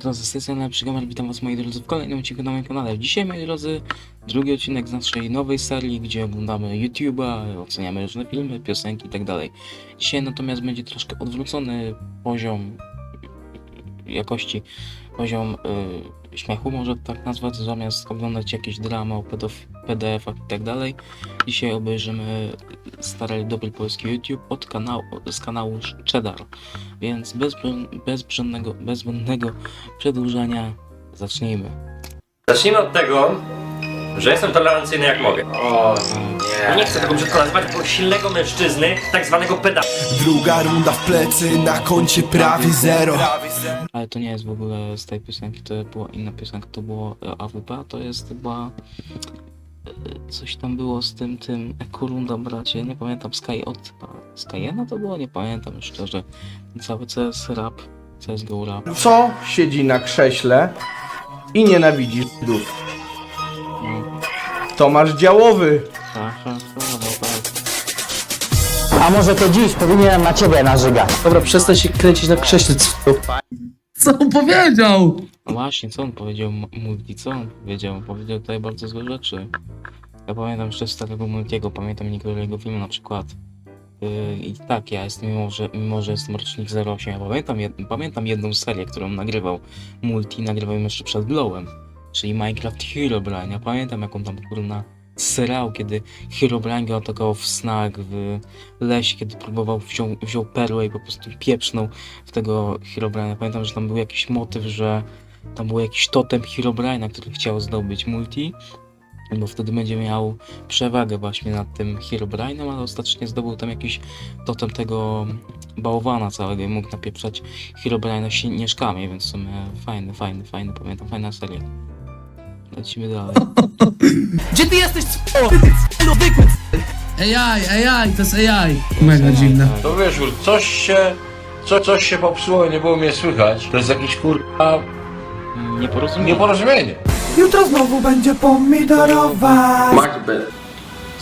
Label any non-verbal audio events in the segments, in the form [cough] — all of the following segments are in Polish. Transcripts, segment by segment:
drodzy, z tej strony witam was moi drodzy w kolejnym odcinku na moim kanale. Dzisiaj moi drodzy, drugi odcinek z naszej nowej serii, gdzie oglądamy YouTube'a, oceniamy różne filmy, piosenki i tak. Dzisiaj natomiast będzie troszkę odwrócony poziom jakości, poziom y, śmiechu może tak nazwać, zamiast oglądać jakieś dramy o PDF-ach i tak dalej. Dzisiaj obejrzymy stary dobry polski YouTube od kanału, z kanału Cheddar. Więc bez, bez, żadnego, bez zbędnego przedłużania zacznijmy. Zacznijmy od tego, że jestem tolerancyjny jak mogę. O, Nie chcę tego brzydko nazywać, bo silnego mężczyzny, tak zwanego pedała. Druga runda w plecy, na koncie prawie zero Ale to nie jest w ogóle z tej piosenki, to była inna piosenka, to było AWP, to jest chyba coś tam było z tym, tym Ekurunda bracie, nie pamiętam, Sky od Skyena to było, nie pamiętam już szczerze. Cały CS rap, CSGO rap. Co siedzi na krześle i nienawidzi Żydów? No, Tomasz Działowy. tak, tak, tak, no tak. A może to dziś powinienem na ciebie narzygać? Dobra, przestań się kręcić na krześle. c- [laughs] Co on powiedział? No właśnie, co on powiedział Multi, co on powiedział? Powiedział tutaj bardzo złe rzeczy. Ja pamiętam jeszcze starego Multiego, pamiętam niektóre jego filmy na przykład. Yy, I tak, ja jestem, mimo że, mimo że jestem rocznik 08, ja pamiętam, jed, pamiętam jedną serię, którą nagrywał Multi, nagrywał ją jeszcze przed Glowem, czyli Minecraft Herobrine. Ja pamiętam jak on tam kurna srał, kiedy Herobrine go atakował w snag, w lesie, kiedy próbował wziął, wziął perłę i po prostu pieprznął w tego Herobrine'a. Pamiętam, że tam był jakiś motyw, że tam był jakiś totem Herobrine'a, który chciał zdobyć multi, bo wtedy będzie miał przewagę właśnie nad tym Herobrine'em, ale ostatecznie zdobył tam jakiś totem tego bałwana całego i mógł napieprzać Herobrine'a śnieżkami, więc w sumie fajny, fajny, fajny, pamiętam, fajna seria. Lecimy dalej. [laughs] Gdzie ty jesteś? AI, AI, to jest AI. Mega dziwne. To wiesz, kur, coś się, co, coś się popsuło i nie było mnie słychać. To jest jakiś kurwa Nieporozumienie. nieporozumienie. Jutro znowu będzie pomidorowa Macbeth.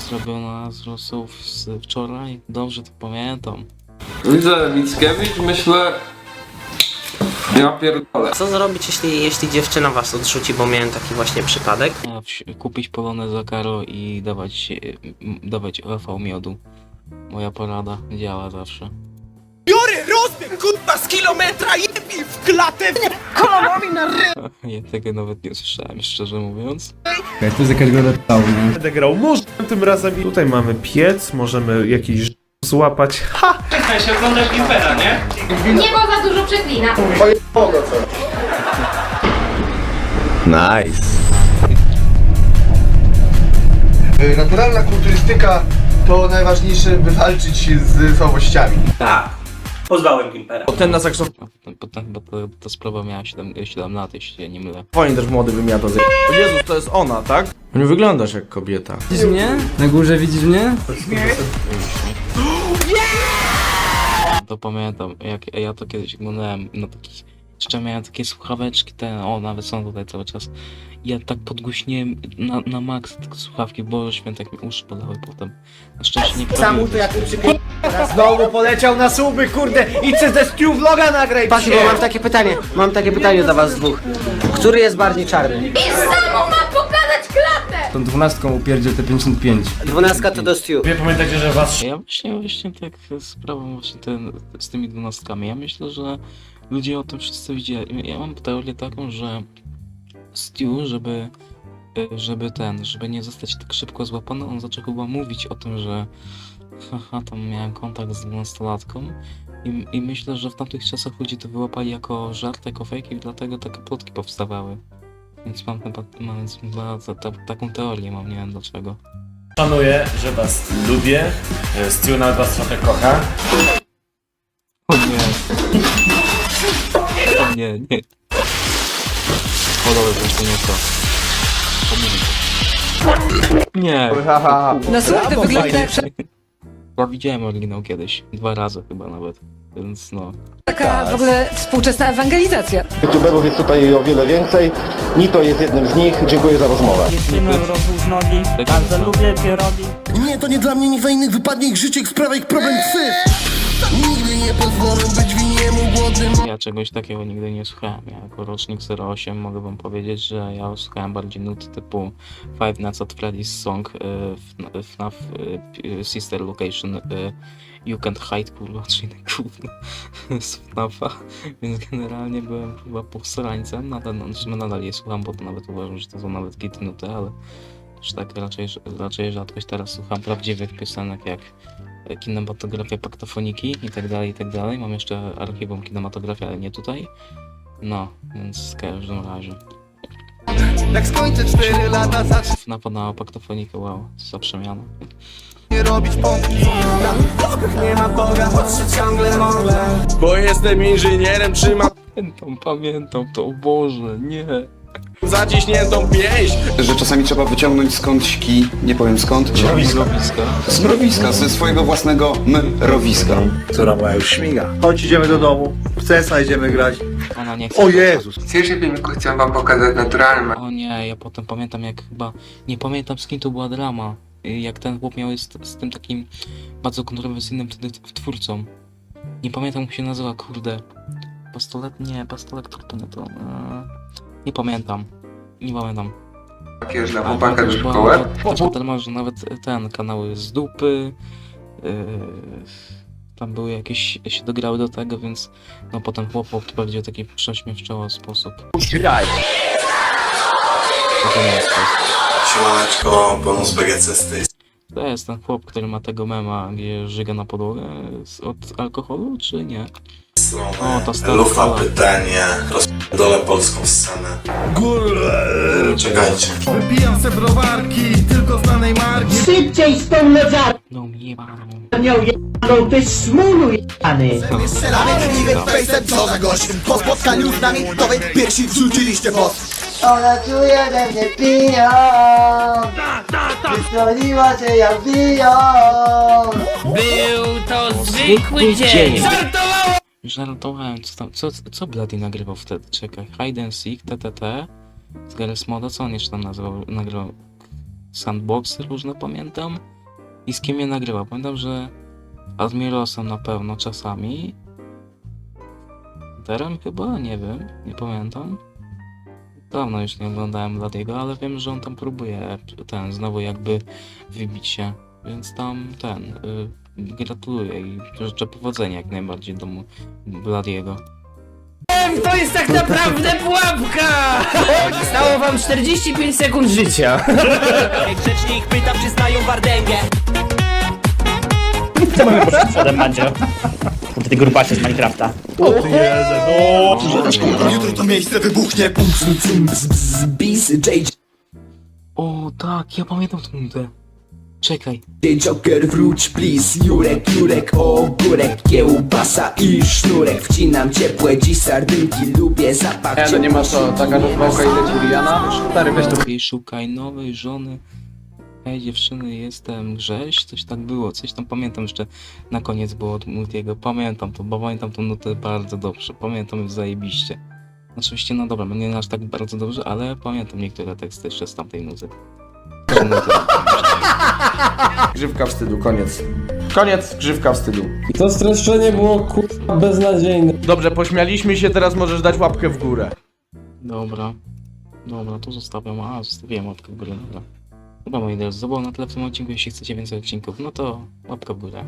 Zrobiona z losów z wczoraj, dobrze to pamiętam. Widzę Mickiewicz, myślę... Ja pierdolę. Co zrobić, jeśli, jeśli dziewczyna was odrzuci, bo miałem taki właśnie przypadek? Wsi- kupić polonę za karo i dawać, e, m, dawać OV miodu. Moja porada działa zawsze. Biorę rozbieg, kurwa, z kilometra jebie w klatę kolonami na ry... [laughs] Ja tego nawet nie słyszałem, szczerze mówiąc. Będę grał może tym razem i tutaj mamy piec, możemy jakiś ż- złapać. Ha! Nie było za dużo przeklina. Y, Naturalna kulturystyka to najważniejsze, by walczyć z słabościami. Tak. Pozwałem Gimpera. Ten na A saksofonie potem, potem bo to, ta sprawa miała 7, 7 lat, jeśli się nie mylę. też młody wymiata z... O Jezus, to jest ona, tak? Nie wyglądasz jak kobieta. Widzisz mnie? Na górze widzisz mnie? To pamiętam, jak ja to kiedyś oglądałem na takich... Jeszcze miałem takie słuchaweczki, te, o nawet są tutaj cały czas. I Ja tak podgłośniłem na, na maks te słuchawki, Boże święte, jak mi uszy bolały potem. Na szczęście nie Samu to jak przypie... Znowu poleciał na suby, kurde! Idź ze Stu vloga nagraj! Patrz, bo mam takie pytanie, mam takie pytanie do was dwóch. Który jest bardziej czarny? I samo ma pokazać klatę! Tą dwunastką upierdziel te 55. Dwunastka to do Stu. Ja właśnie, właśnie tak sprawą właśnie ten, z tymi dwunastkami. Ja myślę, że ludzie o tym wszyscy widzieli. Ja mam teorię taką, że Stu, żeby, y, żeby ten, żeby nie zostać tak szybko złapany, on zaczął chyba mówić o tym, że haha, tam miałem kontakt z dwunastolatką i, i myślę, że w tamtych czasach ludzie to wyłapali jako żart, jako fake i dlatego takie plotki powstawały. Więc mam chyba, mam, więc chyba ta, ta, taką teorię mam, nie wiem dlaczego. Szanuję, że was lubię. Stu nawet was trochę kocha. Nie, nie. O dobra, to nie to. Pomylił. Nie. Ha, ha, ha. No słuchaj, to wygląda jak Ja widziałem oryginał kiedyś. Dwa razy chyba nawet. Więc no. taka w ogóle współczesna ewangelizacja. YouTuberów jest tutaj o wiele więcej. Nito jest jednym z nich. Dziękuję za rozmowę. Bardzo lubię Nie, to nie dla mnie, niech za innych wypadnie ich życie, ich sprawa, ich problem psy Ja czegoś takiego nigdy nie słuchałem. Ja jako rocznik 08 mogę wam powiedzieć, że ja słuchałem bardziej nut typu Five Nights at Freddy's Song, y, Fn- FNAF y, Sister Location, y, You Can't Hide, kurwa, [laughs] czy inne gówno z FNAFa, więc generalnie byłem chyba posrańcem, nadal, no, w sumie nadal je słucham, bo to nawet uważam, że to są nawet gity nuty, ale już tak raczej, raczej rzadkość teraz słucham prawdziwych piosenek jak kinematografia paktofoniki i tak dalej, i tak dalej. Mam jeszcze archiwum kinematografii, ale nie tutaj. No, więc w każdym razie. Jak skończę 4 lata zacznę na paktofonikę, wow, za przemiana. robić pompki Na vlogach nie ma Boga, patrzę ciągle mągle Bo jestem inżynierem, trzymam Pamiętam, pamiętam to, o Boże, nie. Zaciśniętą pięść. że czasami trzeba wyciągnąć skądś kij, nie powiem skąd, Mrowiska. z mrowiska, ze swojego własnego mrowiska. Córa moja już śmiga. Chodź, idziemy do domu. W CS idziemy grać. Ona nie chce. O Jezus. W dzisiejszym filmiku chcę wam pokazać naturalne O nie, ja potem pamiętam jak chyba, nie pamiętam z kim to była drama. Y, Jak ten chłop miał z, z tym takim bardzo kontrowersyjnym wtedy twórcą. Nie pamiętam jak się nazywa, kurde. Pastolet, nie, pastolet Tortuny to... Eee, nie pamiętam. Nie pamiętam. makijaż dla Ale chłopaka do szkoły. potem masz nawet ten, kanały z dupy. Yy, tam były jakieś, się dograły do tego, więc no potem chłop odpowiedział w taki prześmieszczoły sposób. Graj. Siemaneczko, bonus BGC z tej To jest ten chłop, który ma tego mema, gdzie żyga na podłogę z- od alkoholu, czy nie? strony. O, to stara Lufa skala. pytanie, rozpierdolę polską scenę. Czekajcie. Wybijam se browarki, tylko znanej marki. Szybciej z tą lodziarnią, No mnie mam. Jebaną, ty smulu jebany. Strzelamy niby fejsem, co za gość. Po spotkaniu z nami, to wy pierwsi wrzuciliście boss. Ona czuje we mnie piją. Wysłoniła się jak biją. Był to zwykły dzień. Żartowałem, co tam, co, co Bloody nagrywał wtedy? Czekaj, Hide and Seek, TTT, z Garry's Moda, co on jeszcze tam nazywał? Nagrywał Sandboxy różne, pamiętam. I z kim je nagrywał? Pamiętam, że Admirosem na pewno czasami. Terem chyba? Nie wiem, nie pamiętam. Dawno już nie oglądałem Bladiego, ale wiem, że on tam próbuje ten, znowu jakby wybić się. Więc tam ten, y, gratuluję i życzę powodzenia jak najbardziej domu Bladiego. To jest tak naprawdę [laughs] pułapka! Stało wam 45 sekund życia. Grzecznik pyta, czy znają Wardęgę. Co mamy poszedł przodem, Mandzio? Ty grubasie z Minecrafta. Jutro to miejsce wybuchnie. Bum, bum, bum, bzz, bzz, Bis, JJ O tak, ja pamiętam tę nutę. Czekaj. Joker wróć please Jurek, Jurek, ogórek Kiełbasa i sznurek Wcinam ciepłe dziś sardynki Lubię zapach Nie, no nie ma co, taka rozwałka i leci Rihanna. Stary, weź to. I szukaj nowej żony. Hej dziewczyny, jestem Grześ. Coś tak było, coś tam pamiętam jeszcze na koniec było od Multiego. Pamiętam to, bo pamiętam tą nutę bardzo dobrze. Pamiętam ją zajebiście. Oczywiście, no dobra, nie aż tak bardzo dobrze, ale pamiętam niektóre teksty jeszcze z tamtej nuty. [laughs] Grzywka wstydu, koniec. Koniec, grzywka wstydu. I to streszczenie było kurwa beznadziejne. Dobrze, pośmialiśmy się, teraz możesz dać łapkę w górę. Dobra. Dobra, to zostawiam. A, zostawiłem łapkę w górę, dobra. Dobra moi drodzy, to było na tyle w tym odcinku. Jeśli chcecie więcej odcinków, no to łapka w górę.